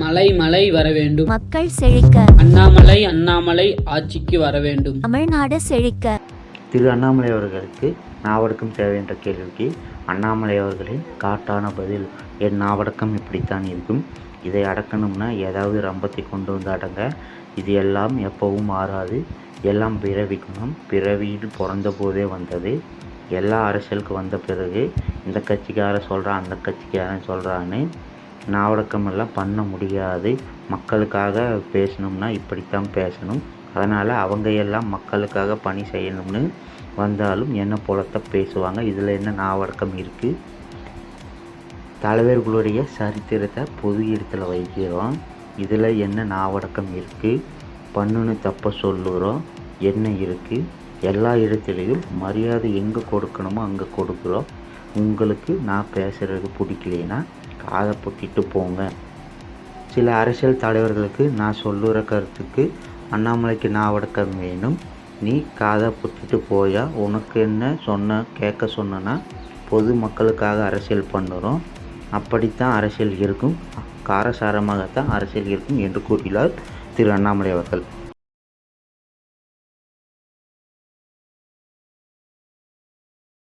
மலை மலை வர வேண்டும். மக்கள் செழிக்க. அண்ணாமலை அண்ணாமலை ஆட்சிக்கு வர வேண்டும். தமிழ்நாடு செழிக்க. திரு அண்ணாமலை அவர்களுக்கு நாவடக்கம் தேவை என்ற கேள்விக்கு அண்ணாமலை அவர்களின் காட்டான பதில் என் நாவடக்கம் இப்படித்தான் இருக்கும். இதை அடக்கணும்னா ஏதாவது ரம்பத்தை கொண்டு வந்து அடங்க. இது எல்லாம் எப்பவும் மாறாது. எல்லாம் பிறவி குணம். பிறவியில் பிறந்த போதே வந்தது. எல்லா அரசியலுக்கு வந்த பிறகு இந்த கட்சிக்காரன் சொல்கிறான் அந்த கட்சிக்காரன் சொல்கிறான்னு நாவடக்கமெல்லாம் பண்ண முடியாது. மக்களுக்காக பேசணும்னா இப்படித்தான் பேசணும். அதனால் அவங்க எல்லாம் மக்களுக்காக பணி செய்யணும்னு வந்தாலும் என்ன போலத்தான் பேசுவாங்க? இதில் என்ன நாவடக்கம் இருக்குது தலைவர்களுடைய சரித்திரத்தை பொது இடத்துல வைக்கிறோம். இதில் என்ன நாவடக்கம் இருக்குது பண்ணுன்னு தப்ப சொல்லுறோம். என்ன இருக்குது எல்லா இடத்துலையும் மரியாதை எங்கே கொடுக்கணுமோ அங்கே கொடுக்குறோம். உங்களுக்கு நான் பேசுகிறது பிடிக்கலைன்னா காதை பொத்திட்டு போங்க. சில அரசியல் தலைவர்களுக்கு நான் சொல்லுற கருத்துக்கு அண்ணாமலைக்கு நான் நாவடக்கம் வேணும். நீ காதை புத்திட்டு போயா உனக்கு என்ன சொன்ன கேட்க சொன்னனா பொது மக்களுக்காக அரசியல் பண்ணுறோம். அப்படித்தான் அரசியல் இருக்கும். காரசாரமாகத்தான் அரசியல் இருக்கும் என்று கூறினார் திரு அண்ணாமலை அவர்கள்.